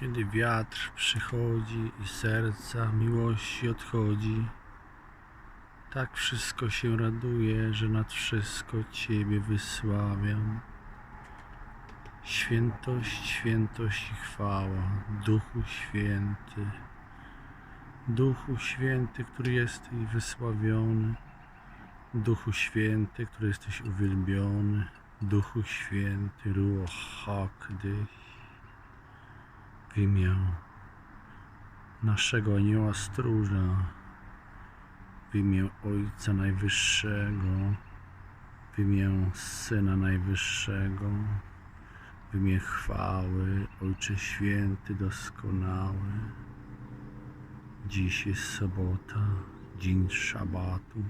Kiedy wiatr przychodzi i serca miłości odchodzi, tak wszystko się raduje, że nad wszystko Ciebie wysławiam. Świętość, świętość i chwała, Duchu Święty. Duchu Święty, który jesteś wysławiony. Duchu Święty, który jesteś uwielbiony. Duchu Święty, Ruach w imię naszego anioła stróża, w imię Ojca Najwyższego, w imię Syna Najwyższego, w imię chwały, Ojcze Święty Doskonały. Dziś jest sobota, dzień szabatu.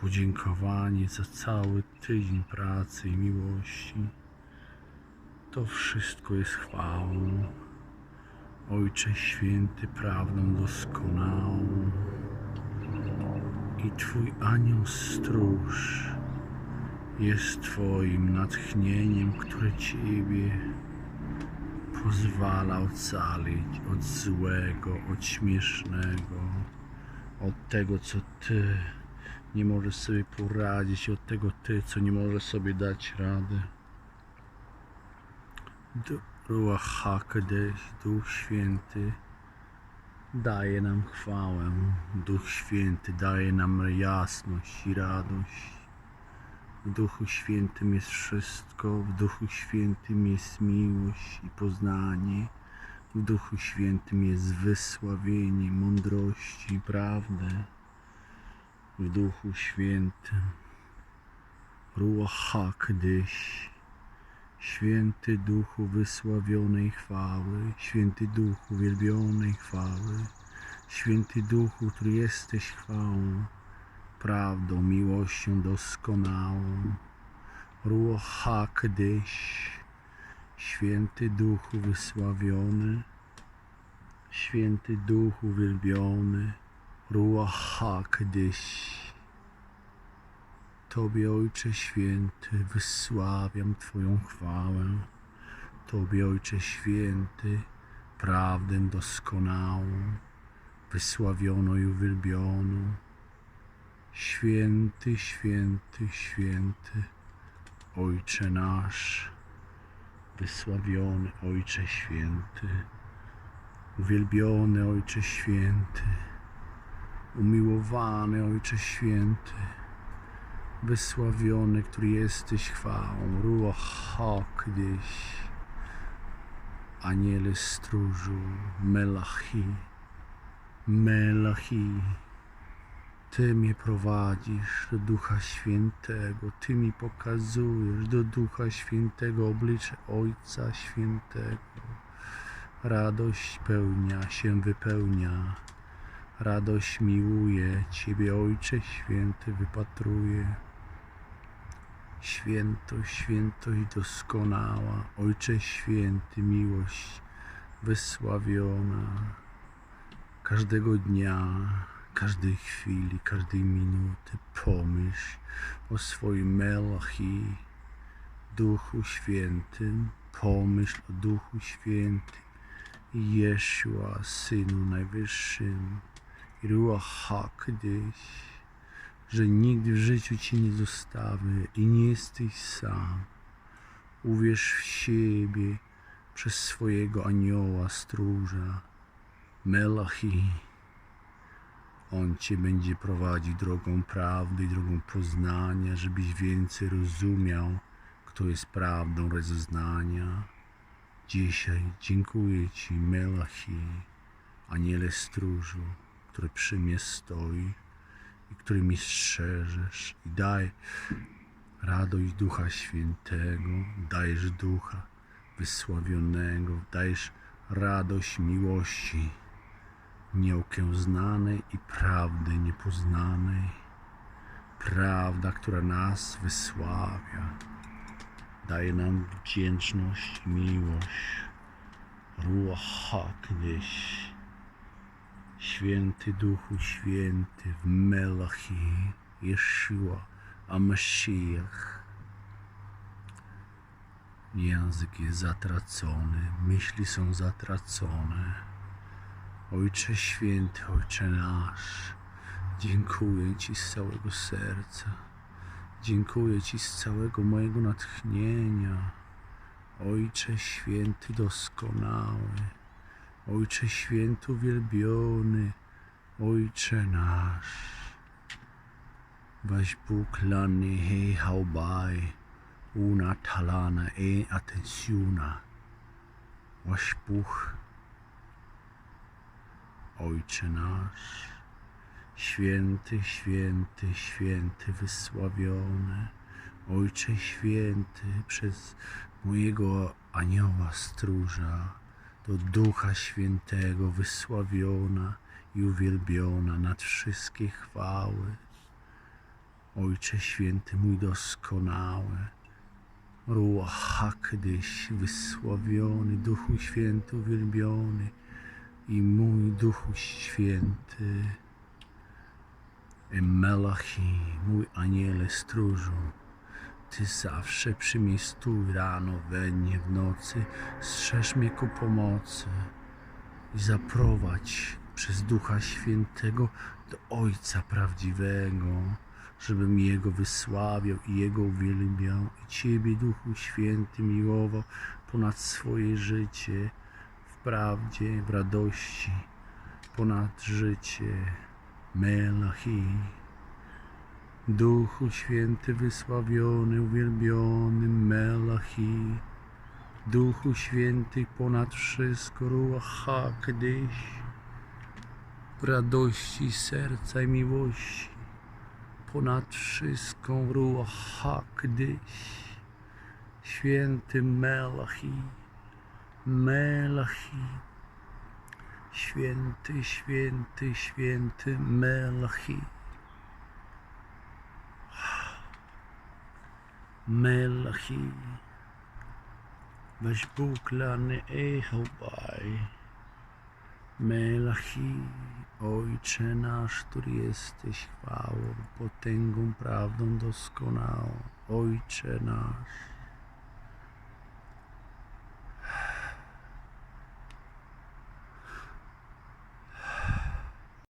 Podziękowanie za cały tydzień pracy i miłości. To wszystko jest chwałą. Ojcze Święty, prawdą doskonałą. I Twój anioł stróż jest Twoim natchnieniem, które Ciebie pozwala ocalić od złego, od śmiesznego, od tego, co Ty nie możesz sobie poradzić, od tego Ty, co nie możesz sobie dać rady. Du- Ruach HaKodesh, Duch Święty daje nam chwałę. Duch Święty daje nam jasność i radość. W Duchu Świętym jest wszystko, w Duchu Świętym jest miłość i poznanie. W Duchu Świętym jest wysławienie mądrości i prawdy. W Duchu Świętym Ruach HaKodesh Święty Duchu wysławionej chwały, Święty Duchu uwielbionej chwały, Święty Duchu, który jesteś chwałą, prawdą, miłością doskonałą. Ruach HaKodesh, Święty Duchu wysławiony, Święty Duchu uwielbiony, Ruach HaKodesh. Tobie, Ojcze Święty, wysławiam Twoją chwałę. Tobie, Ojcze Święty, prawdę doskonałą, wysławioną i uwielbioną. Święty, święty, święty, Ojcze nasz, wysławiony Ojcze Święty, uwielbiony Ojcze Święty, umiłowany Ojcze Święty wysławiony, który jesteś chwałą, Ruach HaKodesh, Aniele stróżu, Melachi, Melachi, Ty mnie prowadzisz do Ducha Świętego, Ty mi pokazujesz do Ducha Świętego oblicze Ojca Świętego. Radość pełnia się wypełnia. Radość miłuje Ciebie, Ojcze Święty, wypatruje. Świętość, świętość doskonała, Ojcze Święty, miłość wysławiona. Każdego dnia, każdej chwili, każdej minuty. Pomyśl o swoim Melachi, Duchu Świętym, pomyśl o Duchu Świętym, Jeszua, Synu Najwyższym, Ruach HaKodesh, że nigdy w życiu Cię nie zostawię i nie jesteś sam. Uwierz w siebie przez swojego anioła stróża, Melachi. On Cię będzie prowadził drogą prawdy i drogą poznania, żebyś więcej rozumiał, kto jest prawdą rozeznania. Dzisiaj dziękuję Ci, Melachi, aniele stróżu, który przy mnie stoi i który mi strzeżesz i daj radość Ducha Świętego, dajesz Ducha wysławionego, dajesz radość miłości nieokiełznanej i prawdy niepoznanej. Prawda, która nas wysławia, daje nam wdzięczność, miłość. Ruach HaKodesh. Święty Duchu Święty w Melachi, Yeshua, a Mashiach. Język jest zatracony, myśli są zatracone. Ojcze święty, Ojcze nasz, dziękuję Ci z całego serca. Dziękuję Ci z całego mojego natchnienia. Ojcze święty, doskonały. Ojcze święty, uwielbiony. Ojcze nasz. Weź Bóg lany hei haubaj. Una talana e atenciuna. Weź Bóg. Ojcze nasz. Święty, święty, święty, wysławiony. Ojcze święty, przez mojego anioła stróża, do Ducha Świętego wysławiona i uwielbiona nad wszystkie chwały. Ojcze święty, mój doskonały, Ruach Hakdyś, wysławiony, Duchu Święty, uwielbiony i mój Duchu Święty. Melachi, mój aniele stróżu, Ty zawsze przy mnie stój rano, we dnie, w nocy, strzeż mnie ku pomocy i zaprowadź przez Ducha Świętego do Ojca Prawdziwego, żebym Jego wysławiał i Jego uwielbiał i Ciebie, Duchu Święty, miłował ponad swoje życie, w prawdzie, w radości, ponad życie. Melachi. Duchu Święty wysławiony, uwielbiony Melachi. Duchu Święty ponad wszystko, Ruach. W radości serca i miłości. Ponad wszystką Ruach HaKadosh. Święty Melachi. Melachi. Święty, święty, święty Melachi. Weź Bóg lany Echobaj. Melachi, Ojcze nasz, który jesteś chwałą, potęgą, prawdą doskonałą. Ojcze nasz.